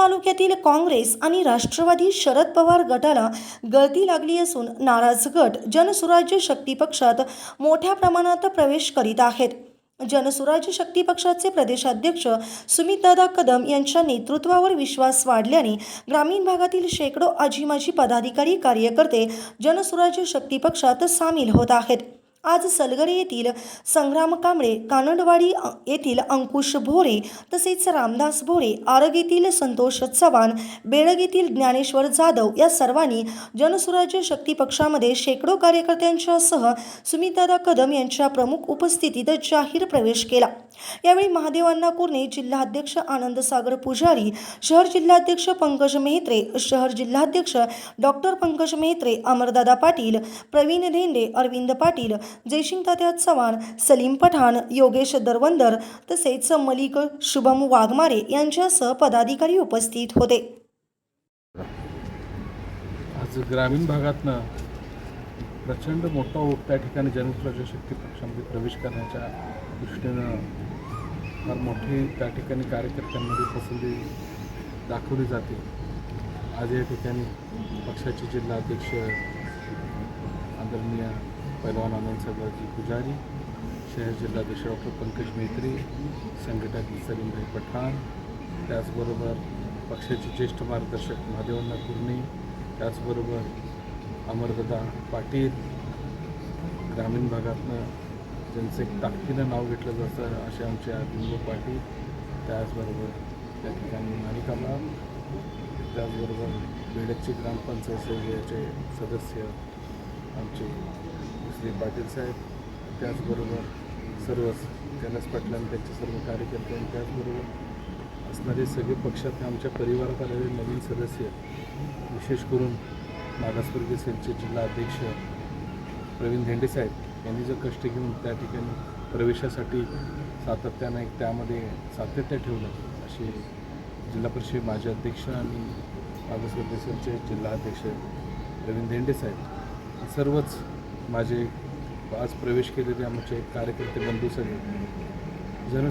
तालुक्यातील काँग्रेस आणि राष्ट्रवादी शरद पवार गटाला गळती लागली असून नाराज गट जनसुराज्य शक्ती पक्षात मोठ्या प्रमाणात प्रवेश करीत आहेत. जनसुराज्य शक्ती पक्षाचे प्रदेशाध्यक्ष सुमितदादा कदम यांच्या नेतृत्वावर विश्वास वाढल्याने ग्रामीण भागातील शेकडो आजीमाजी पदाधिकारी कार्यकर्ते जनसुराज्य शक्ती पक्षात सामील होत आहेत. आज सलगरे येथील संग्राम कांबळे कानडवाडी येथील अंकुश भोरे तसेच रामदास भोरे आरग येथील संतोष चव्हाण बेळग येथील ज्ञानेश्वर जाधव या सर्वांनी जनसुराज्य शक्ती पक्षामध्ये शेकडो कार्यकर्त्यांच्यासह सुमितादा कदम यांच्या प्रमुख उपस्थितीत जाहीर प्रवेश केला. यावेळी महादेवांना कुर्णे जिल्हाध्यक्ष आनंद सागर पुजारी शहर जिल्हाध्यक्ष पंकज मेहत्रे शहर जिल्हाध्यक्ष डॉक्टर पंकज मेहत्रे अमरदादा पाटील प्रवीण धेंडे अरविंद पाटील जयसिंग तात्या चव्हाण सलीम पठाण योगेश दरवंदर तसेच मलिक शुभम वाघमारे यांच्यासह पदाधिकारी उपस्थित होते. आज ग्रामीण भागातनं प्रचंड मोठा ओप त्या ठिकाणी जनसुराज्य शक्ती पक्षामध्ये प्रवेश करण्याच्या दृष्टीनं फार मोठी त्या ठिकाणी कार्यकर्त्यांमध्ये पसंती दाखवली जाते. आज या ठिकाणी पक्षाचे जिल्हाध्यक्ष आदरणीय पैलवान आनंद सागरजी पुजारी शहर जिल्हाध्यक्ष डॉक्टर पंकज मेत्री संघटक सलीमभाई पठाण त्याचबरोबर पक्षाचे ज्येष्ठ मार्गदर्शक महादेवांना कुर्णी त्याचबरोबर अमरदादा पाटील ग्रामीण भागातनं ज्यांचं एक ताकदीनं नाव घेतलं जातं असे आमचे बिंदू पाटील त्याचबरोबर त्या ठिकाणी माणिकाला त्याचबरोबर बेडची ग्रामपंचायत समितीचे सदस्य आमचे श्री पाटील साहेब त्याचबरोबर सर्वच कैलास पाटील आणि त्यांचे सर्व कार्यकर्ते आणि त्याचबरोबर असणारे सगळे पक्षात आमच्या परिवारात आलेले नवीन सदस्य विशेष करून मागासवर्गीय सेलचे जिल्हा अध्यक्ष प्रवीण धेंडे साहेब यांनी जो कष्ट घेऊन त्या ठिकाणी प्रवेशासाठी सातत्यानं एक त्यामध्ये सातत्य ठेवलं असे जिल्हा परिषद माजी अध्यक्ष आणि मागासवर्गीय सेलचे जिल्हा अध्यक्ष प्रवीण धेंडे साहेब सर्वच माझे आज प्रवेश केलेले आमचे कार्यकर्ते बंधू सगळे. जन